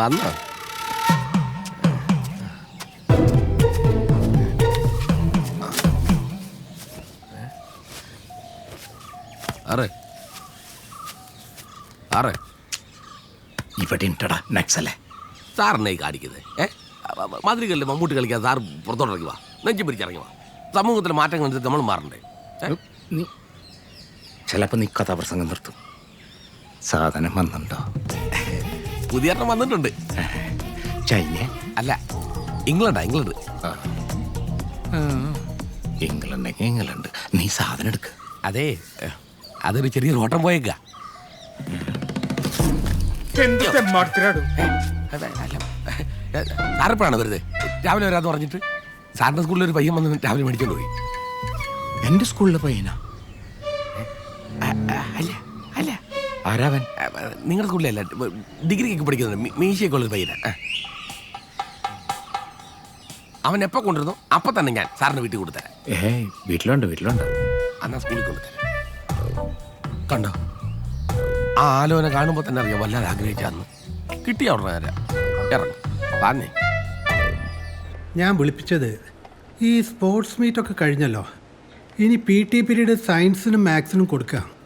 വന്നോ ആറ് ആറ് ഇവിടെ ഉണ്ടടാ നക്സലെ സാറിനെ കാണിക്കുന്നത് ഏ? മാതിരികളിൽ മമ്മൂട്ടി കളിക്കാൻ സാർ പുറത്തോട്ടിറങ്ങി വാ. നെഞ്ചു പിടിച്ചിറങ്ങി വാ. സമൂഹത്തിലെ മാറ്റങ്ങൾ അനുസരിച്ച് നമ്മൾ മാറണ്ടേ? നീ ചിലപ്പോ നീ കഥാപ്രസംഗം നിർത്തും. സാധനം വന്നുണ്ടോ പുതിയ എണ്ണം വന്നിട്ടുണ്ട്. ചൈന? അല്ല ഇംഗ്ലണ്ടാ ഇംഗ്ലണ്ട്. England England. നീ സാധനം എടുക്ക. അതെ അതൊരു ചെറിയ ഓട്ടം പോയേക്കാ. വെറുതെ സാറിപ്പോഴാണ് വരുന്നത് രാവിലെ വരാന്ന് പറഞ്ഞിട്ട് സാറിന്റെ സ്കൂളിൽ ഒരു പയ്യൻ വന്ന് രാവിലെ മേടിച്ചോണ്ട് പോയി. എന്റെ സ്കൂളിലെ പയ്യനാ? അല്ല. ആരാവൻ? നിങ്ങളുടെ സ്കൂളിലല്ല ഡിഗ്രിക്കൊക്കെ പഠിക്കുന്നുണ്ട്. മീശയൊക്കെ ഉള്ളൊരു പയ്യനാ. അവൻ എപ്പോൾ കൊണ്ടുവരുന്നു? അപ്പം തന്നെ ഞാൻ സാറിന് വീട്ടിൽ കൊടുത്തരാം ഏയ് വീട്ടിലുണ്ട് വീട്ടിലുണ്ട്. അന്നാ സ്കൂളിൽ കൊണ്ടുതരാം. കണ്ടോ? ആ ആലോചന കാണുമ്പോൾ തന്നെ അറിയാം വല്ലാതെ ആഗ്രഹിച്ചാന്ന് കിട്ടിയ ഇറങ്ങും. പറഞ്ഞേ ഞാൻ വിളിപ്പിച്ചത് ഈ സ്പോർട്സ് മീറ്റൊക്കെ കഴിഞ്ഞല്ലോ. ഇനി പി ടി പീരീഡ് സയൻസിനും മാത്സിനും കൊടുക്കാം.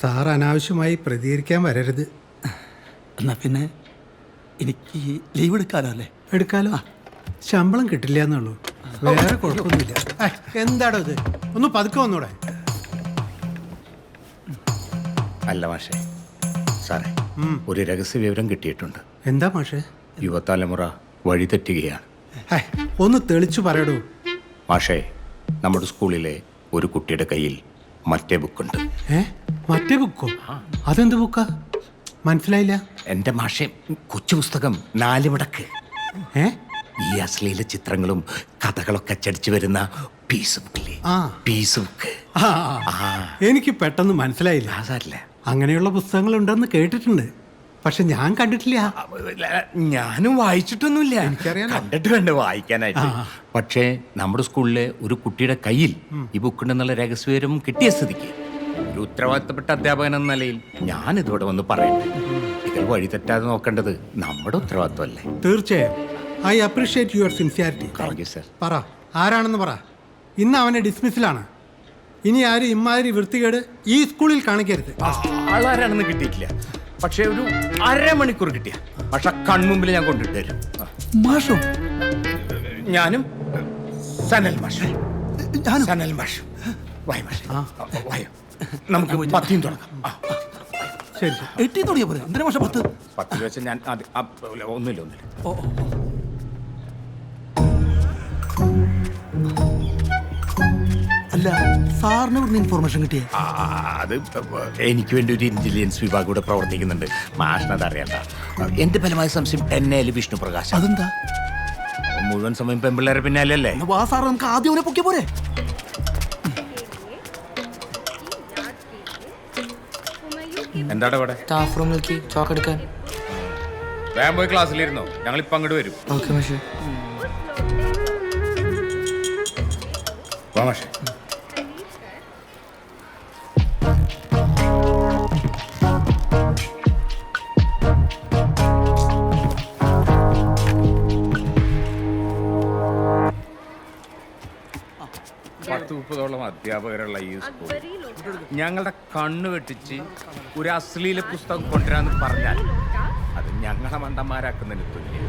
സാർ അനാവശ്യമായി പ്രതികരിക്കാൻ വരരുത്. എന്നാ പിന്നെ എനിക്ക് ലീവ് എടുക്കാലോ അല്ലേ? എടുക്കാലോ? ശമ്പളം കിട്ടില്ല എന്നുള്ളൂ. വേറെ കുഴപ്പമൊന്നുമില്ല. എന്താടോ ഇത്? ഒന്ന് പതുക്കെ വന്നൂടെ. അല്ല മാഷേ സാറേ ഒരു രഹസ്യ വിവരം കിട്ടിയിട്ടുണ്ട്. എന്താ മാഷേ? യുവതലമുറ വഴിതെറ്റുകയാണ് ഒന്ന് തെളിച്ചു പറയടൂ. മാഷേ നമ്മുടെ സ്കൂളിലെ ഒരു കുട്ടിയുടെ കയ്യിൽ മറ്റേ ബുക്കുണ്ട്. ഏ? മറ്റേ ബുക്കോ? അതെന്ത് ബുക്കാ? മനസ്സിലായില്ല. എന്റെ മാഷേ കൊച്ചു പുസ്തകം നാല് മടക്ക് ഏ? ഈ അശ്ലീല ചിത്രങ്ങളും കഥകളൊക്കെ അച്ചടിച്ചു വരുന്ന പീസ് ബുക്കില്ലേ. Piece book. എനിക്ക് പെട്ടെന്ന് മനസ്സിലായില്ല. അതല്ല അങ്ങനെയുള്ള പുസ്തകങ്ങൾ ഉണ്ടെന്ന് കേട്ടിട്ടുണ്ട്. പക്ഷെ ഞാൻ കണ്ടിട്ടില്ല. ഞാനും വായിച്ചിട്ടൊന്നുമില്ല. എനിക്കറിയാം കണ്ടിട്ട് വേണ്ട വായിക്കാനായിട്ട്. പക്ഷേ നമ്മുടെ സ്കൂളിലെ ഒരു കുട്ടിയുടെ കയ്യിൽ ഈ ബുക്കുണ്ടെന്നുള്ള രഹസ്യവിവരം കിട്ടിയ സ്ഥിതിക്ക് ഉത്തരവാദിത്തപ്പെട്ട അധ്യാപകൻ എന്ന നിലയിൽ ഞാൻ ഇതോടെ വന്ന് പറയട്ടെ ഇതിൽ വഴി തെറ്റാതെ നോക്കേണ്ടത് നമ്മുടെ ഉത്തരവാദിത്തമല്ലേ തീർച്ചയായും. I appreciate your sincerity. Thank you sir പറ ആരാണെന്ന് പറ. ഇന്ന് അവനെ ഡിസ്മിസിലാണ്. ഇനി ആരും ഇമാതിരി വൃത്തികേട് ഈ സ്കൂളിൽ കാണിക്കരുത്. ആളാരാണെന്ന് കിട്ടിയിട്ടില്ല. പക്ഷേ ഒരു അരമണിക്കൂർ കിട്ടിയ. പക്ഷെ കൺമുമ്പിൽ ഞാൻ കൊണ്ടിട്ട് തരും. മാഷോ? ഞാനും സനൽ മാഷ്. സനൽ മാഷ്. വായ മാഷ്. വായോ. നമുക്ക് പത്തിയും തുടങ്ങാം. ശരി ശരി. എട്ടി തുടങ്ങിയ പോലെ എന്തിനാ പക്ഷെ പത്ത്? പത്ത് വെച്ച് ഞാൻ ഒന്നുമില്ല ഒന്നില്ല ഓ. അല്ല സാറിന് ഇവിടുന്ന് ഇൻഫോർമേഷൻ കിട്ടിയേ? ആ, അത് എനിക്ക് വേണ്ടി ഒരു ഇന്റലിജൻസ് വിഭാഗം ഇവിടെ പ്രവർത്തിക്കുന്നുണ്ട്. മാഷിനത് അറിയണ്ട. എന്റെ ഫലമായ സംശയം എന്നെ വിഷ്ണു പ്രകാശ്? അതെന്താ? മുഴുവൻ സമയം പെമ്പിള്ളേരെ പിന്നാലല്ലേ എന്നാ വാ സാറ് നമുക്ക് ആദ്യം അവനെ പൊക്കിയ പോരെ? എന്താണ് ഇവിടെ സ്റ്റാഫ് റൂമിലേക്ക് ചോക്ക് എടുക്കാൻ. വേഗം പോയി ക്ലാസ്സിലിരുന്നോ. ഞങ്ങൾ ഇപ്പൊ അങ്ങോട്ട് വരും ഓക്കെ പക്ഷേ വാ മാഷേ. പത്ത് മുപ്പതോളം അധ്യാപകരുള്ള ഈ സ്കൂൾ ഞങ്ങളുടെ കണ്ണ് വെട്ടിച്ച് ഒരു അശ്ലീല പുസ്തകം കൊണ്ടുവരാന്ന് പറഞ്ഞാൽ അത് ഞങ്ങളെ മണ്ടന്മാരാക്കുന്നതിന് തുല്യം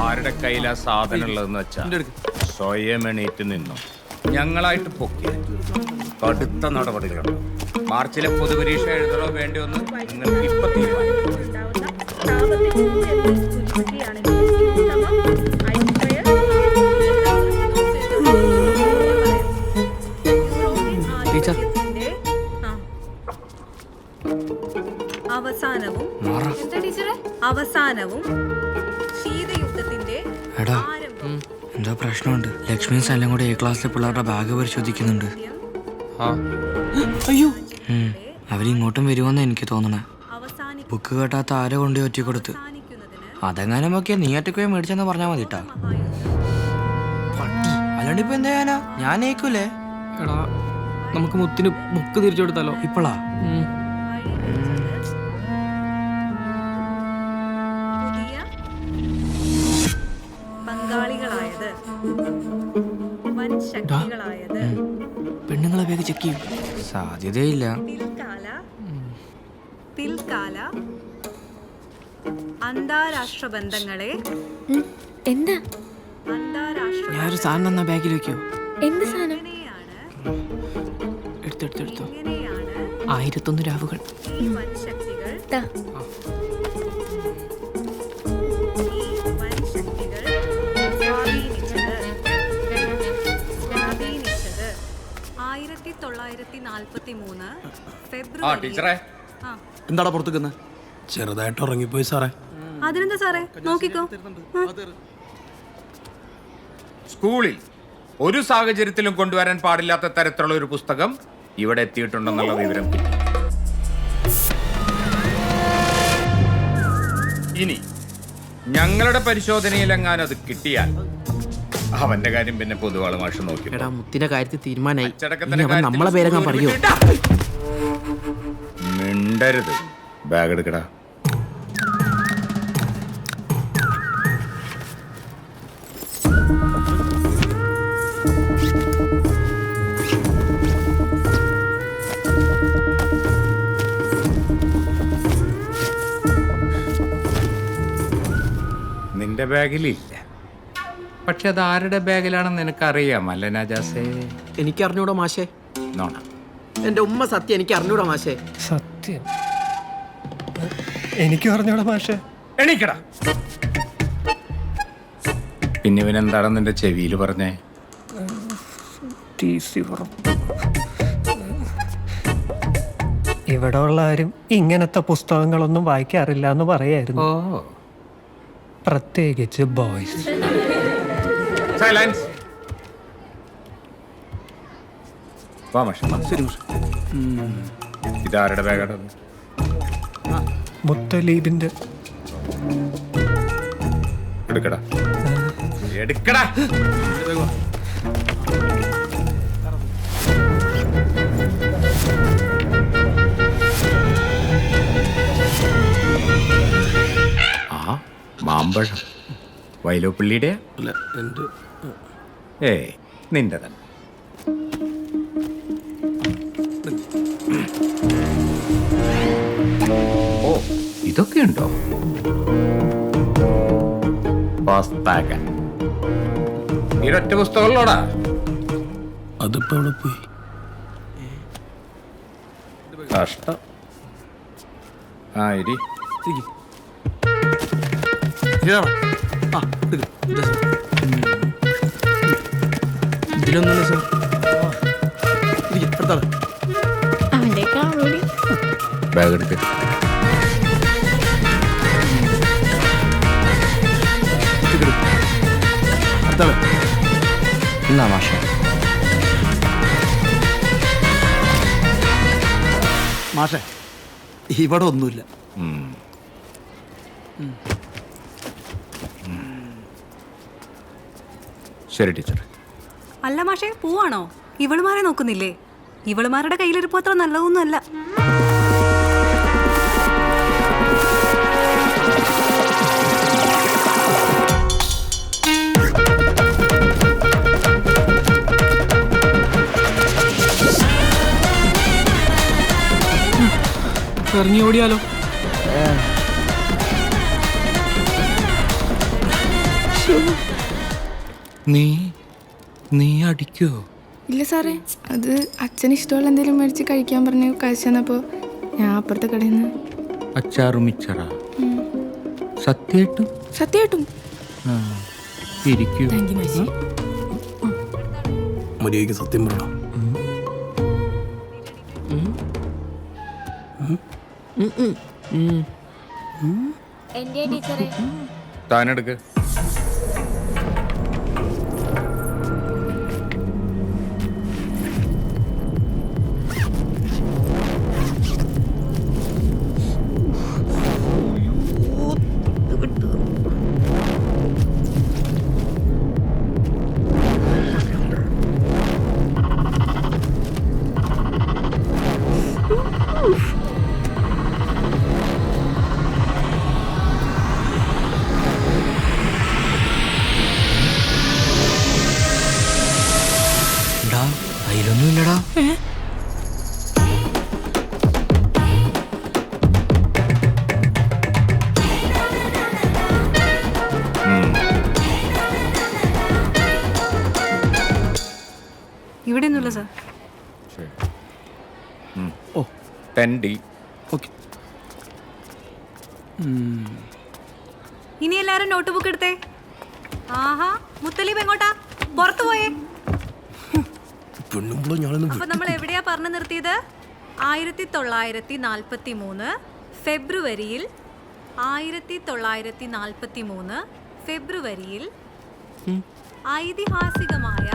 ആരുടെ കയ്യിലാ സാധനം ഉള്ളതെന്ന് വെച്ചാൽ സ്വയം എണീറ്റ് നിന്നു. ഞങ്ങളായിട്ട് പൊക്കി. കടുത്ത നടപടികളുണ്ട് മാർച്ചിലെ പൊതുപരീക്ഷ എഴുതണോ വേണ്ടി എന്ന് നിങ്ങൾക്ക് ഇപ്പൊ തീരുമാനിക്കാം. അവസാനവും അവസാനവും ശീതയുദ്ധത്തിന്റെ എടാ ആരംഭം എന്തോ പ്രശ്നമുണ്ട്. ലക്ഷ്മിയും സ്ഥലം കൂടെ എ ക്ലാസ്സിലെ പിള്ളേരുടെ ബാഗ് പരിശോധിക്കുന്നുണ്ട്. അയ്യോ. അവരിങ്ങോട്ടും വരുമെന്ന് എനിക്ക് തോന്നണേ. ബുക്ക് കേട്ടാത്ത ആരോ കൊണ്ട് ഒറ്റ കൊടുത്ത് അതെങ്ങാനും ഒക്കെ നീ ഒറ്റക്കോയെ മേടിച്ചെന്ന് പറഞ്ഞാൽ മതി കേട്ടാ അല്ലാണ്ട് ഇപ്പൊ എന്താ ചെയ്യാനാ? ഞാൻ ഏക്കൂലേ എടാ നമുക്ക് മുത്തിന് ബുക്ക് തിരിച്ചു കൊടുത്താലോ? ഇപ്പളാ? പെണ്ണുങ്ങളെ വേഗം ചെക്ക് ചെയ്യും. സാധ്യതയില്ല. പിൽക്കാല അന്താരാഷ്ട്ര ബന്ധങ്ങളെ. എന്താ? അന്താരാഷ്ട്ര ഞാനൊരു സാധനം എന്നാ ബാഗിൽ വെക്കോ. എന്ത് സാധനം? എടുത്തെടുത്തെടുത്തോ ആയിരത്തൊന്ന് രാവുകൾ. ഈ നാൽപ്പത്തി മൂന്ന് ആ ഫെബ്രുവരി. ടീച്ചറെ. ആ. എന്താടാ പുറത്തുക്കുന്ന ചെറുതായിട്ട് ഉറങ്ങിപ്പോയി സാറേ. അതിനെന്താ സാറേ? നോക്കിക്കോ. ആ. സ്കൂളിൽ ഒരു സാഹചര്യത്തിലും കൊണ്ടുവരാൻ പാടില്ലാത്ത തരത്തിലുള്ള ഒരു പുസ്തകം ഇവിടെ എത്തിയിട്ടുണ്ടെന്നുള്ള വിവരം കിട്ടി. ഇനി ഞങ്ങളുടെ പരിശോധനയിലെങ്ങാനും അത് കിട്ടിയാൽ അവന്റെ കാര്യം പിന്നെ പൊതുവാൾ മാഷ് നോക്കി. എടാ മുത്തിന്റെ കാര്യത്തിൽ തീരുമാനമായി ഇനി അവൻ നമ്മളെ പേരങ്ങാൻ പറയോ. മിണ്ടരുത്. ബാഗ് എടുക്കടാ. നിന്റെ ബാഗിലില്ല. പക്ഷെ അത് ആരുടെ ബാഗിലാണെന്ന് നിനക്കറിയാം അല്ലേ നജാസേ? എനിക്ക് അറിഞ്ഞൂടാ മാഷേ. നോണ. എന്റെ ഉമ്മ സത്യം എനിക്ക് അറിഞ്ഞൂടാ മാഷേ. സത്യം? എനിക്ക് അറിഞ്ഞൂടാ മാഷേ. എണീക്കടാ. പിന്നെ ഇവനെന്താണെന്ന് നിന്റെ ചെവിയിൽ പറഞ്ഞേ? ഇവിടെ ഉള്ള ആരും ഇങ്ങനത്തെ പുസ്തകങ്ങളൊന്നും വായിക്കാറില്ല എന്ന് പറയായിരുന്നു. ഓ. പ്രത്യേകിച്ച് ബോയ്സ്. സൈലൻസ് വാ മാഷ ശരി മാഷെ. ഇതാരുടെ ബാഗാണ് മുത്തലീബിന്റെ. എടുക്കടാ. എടുക്കടാ. ആ മാമ്പഴം. വൈലോപ്പിള്ളിയുടെ അല്ല എന്റെ ഏ നിന്റെ തന്നെ ഓ ഇതൊക്കെ ഉണ്ടോ ഇരട്ട പുസ്തകങ്ങളോടാ അതിപ്പോ അവിടെ പോയി? കഷ്ടം. ആ ഇരി. ആ, എടുക്ക്. ഇതാ സാർ. അവന്റെ കാണൂടി ബാഗ് എടുക്ക്. ഇരിക്ക്, എന്നാ മാഷേ? മാഷെ ഇവിടെ ഒന്നുമില്ല. ശരി ടീച്ചർ അല്ല മാഷെ പോവാണോ? ഇവളുമാരെ നോക്കുന്നില്ലേ? ഇവളുമാരുടെ കയ്യിലിരിപ്പ് അത്ര നല്ലതൊന്നുമല്ല. ഇറങ്ങി ഓടിയാലോ നീ നീ അടിക്കോ. ഇല്ല സാറേ അത് അച്ഛൻ ഇഷ്ടമുള്ള എന്തെങ്കിലും മേടിച്ച് കഴിക്കാൻ പറഞ്ഞ് കഴിച്ചു തന്നപ്പോൾ ഞാൻ അപ്പുറത്തെ കടയിൽ നിന്ന് അച്ചാറും മിച്ചറ. സത്യായിട്ടും? സത്യമായിട്ടും ഇരിക്കൂ. മര്യാദയ്ക്ക് സത്യം പറയണം. എന്റെ ടീച്ചറെ. താനെടുക്ക്. Ten D. ഓക്കെ. ഇനി എല്ലാരും നോട്ട് ബുക്ക് എടുത്തേ. ആഹാ മുത്തലീബ് എങ്ങോട്ടാ? പുറത്തു പോയേ. അപ്പൊ നമ്മൾ എവിടെയാ പറഞ്ഞു നിർത്തിയത്? ആയിരത്തി തൊള്ളായിരത്തി നാൽപ്പത്തി മൂന്ന് ഫെബ്രുവരിയിൽ ആയിരത്തി തൊള്ളായിരത്തി നാൽപ്പത്തി മൂന്ന് ഫെബ്രുവരിയിൽ ഐതിഹാസികമായ